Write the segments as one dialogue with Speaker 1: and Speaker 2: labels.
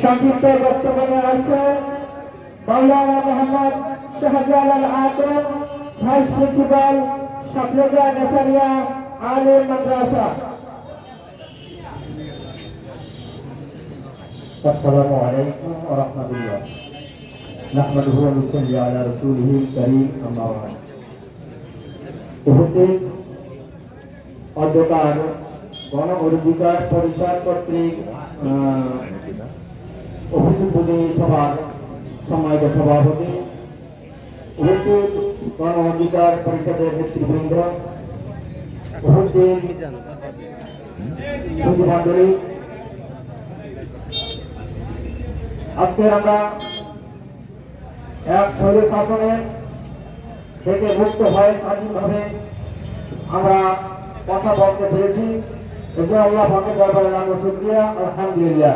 Speaker 1: সংক্ষিপ্ত বক্তব্য নিয়ে আসছে মাওলানা মোহাম্মদ শাহজালাল আতম ভাইস প্রিন্সিপাল সাফলেজা নেসারিয়া আলিম মাদ্রাসা
Speaker 2: السلام عليكم ورحمة الله نحمده ونصلي على رسوله الكريم أما بعد উপস্থিত অধ্যকার গণ অধিকার পরিষদ কর্তৃক অভিসম্বোধী সভার সম্মানিত সভাপতি গণ অধিকার পরিষদের নেতৃবৃন্দ আজকে আমরা এক শৈল শাসনের থেকে মুক্ত হয়ে স্বাধীনভাবে আমরা কথা বলতে পেরেছি। এজন্য আল্লাহ পাকের দরবারে লাখো শুকরিয়া, আলহামদুলিল্লাহ।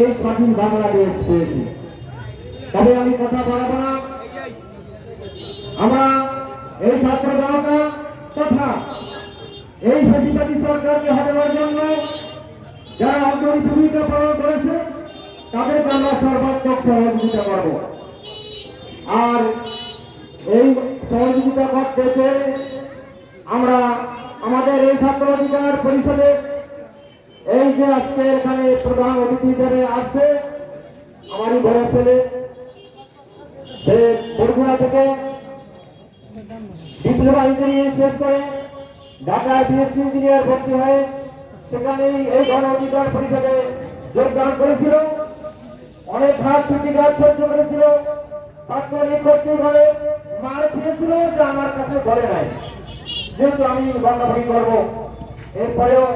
Speaker 2: এই স্বাধীন বাংলাদেশ পেয়েছি। তবে আমি কথা বলব না। আমরা এই ছাত্র জনতা তথা এই ফেসিবাদী সরকারকে হটানোর জন্য যারা অগ্রণী ভূমিকা পালন করেছে, তাদেরকে আমরা সর্বাত্মক সহযোগিতা করব। আর এই সহযোগিতা করতে আমরা আমাদের এই ছাত্র অধিকার পরিষদে এই যে আজকে এখানে প্রধান অতিথি হিসেবে আসছে, আমারই বড় ছেলে, সে বরগুনা থেকে ডিপ্লোমা ইঞ্জিনিয়ারিং শেষ করে ঢাকায় বিএসসি ইঞ্জিনিয়ার ভর্তি হয়ে সেখানেই এই গণ অধিকার পরিষদে যোগদান করেছিল। অনেক ঘাট প্রতিঘাত সহ্য করেছিল। ছাত্রলীগ কর্তৃক হলে মার খেয়েছিল যে আমার কাছে ঘরে নাই। যেহেতু আমি গণভোট করব, এরপরেও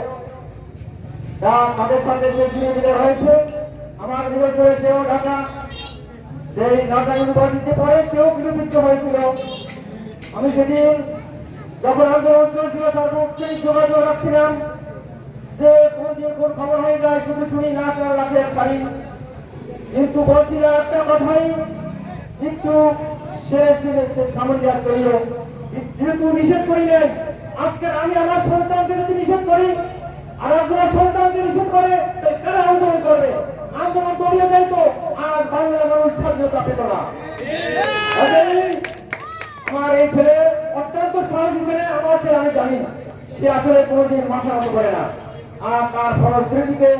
Speaker 2: তাদের সাথে সে গিয়ে হয়েছে। আমার বিরোধ সেও ঢাকা, সেই ঢাকা ইউনিভার্সিটিতে পড়ে সেও গৃহবৃত্ত হয়েছিল। আমি সেদিন যখন যোগাযোগ রাখছিলাম যে কোন দিন কোন খবর হয়ে যায়, শুধু শুনি লাশ আর বাড়ি। কিন্তু বলছিলাম একটা কথাই সেরে সেরে সামঞ্জাস করিও যেহেতু নিষেধ করিলেন আজকে আমি আমার সন্তানকে যদি নিষেধ করি আর আপনার সন্তানকে নিষেধ করে, তাই কারা আন্দোলন করবে? আন্দোলন করিয়ে দেয় তো, আর বাংলার মানুষ স্বাধীনতা পেত না। আমার এই ছেলে অত্যন্ত সাহসী ছেলে, আমার ছেলে আমি জানি। সে আসলে কোনোদিন মাথা নত করে না। আর তার ফলশ্রুতিতে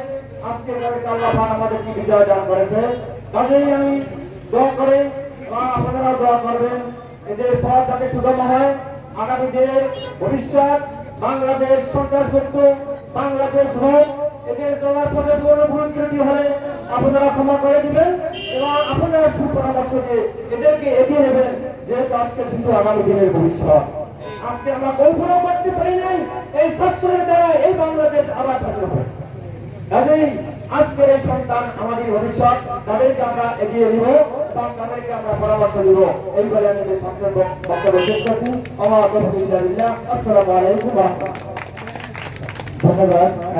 Speaker 2: আজকে আল্লাহ পাক আমাদেরকে বিজয় দান করেছে। কাজেই আমি দোয়া করে বা আপনারা দোয়া করবেন। এদের পথ যাতে সুগম হয়। আগামী দিনের ভবিষ্যৎ, বাংলাদেশ সন্ত্রাসমুক্ত বাংলাদেশ হোক, এদের দলার পথে কোনো ভুল ত্রুটি হলে আপনারা ক্ষমা করে দিবেন এবং আপনারা সুপরামর্শ দিয়ে এদেরকে এগিয়ে নেবেন, যেহেতু আজকে শিশু আগামী দিনের ভবিষ্যৎ। আজকে আমরা কল্পনা করতে পারি নাই, এই ছাত্রের দ্বারা এই বাংলাদেশ আবার স্বাধীন হবে। কাজেই আজকের এই সন্তান আমাদের ভবিষ্যৎ, তাদেরকে আমরা এগিয়ে নিব এবং তাদেরকে আমরা পরামর্শ দিব। এইবারে আমি সন্তান বক্তব্য শেষ করছি। আমার আসসালামু আলাইকুম। ধন্যবাদ।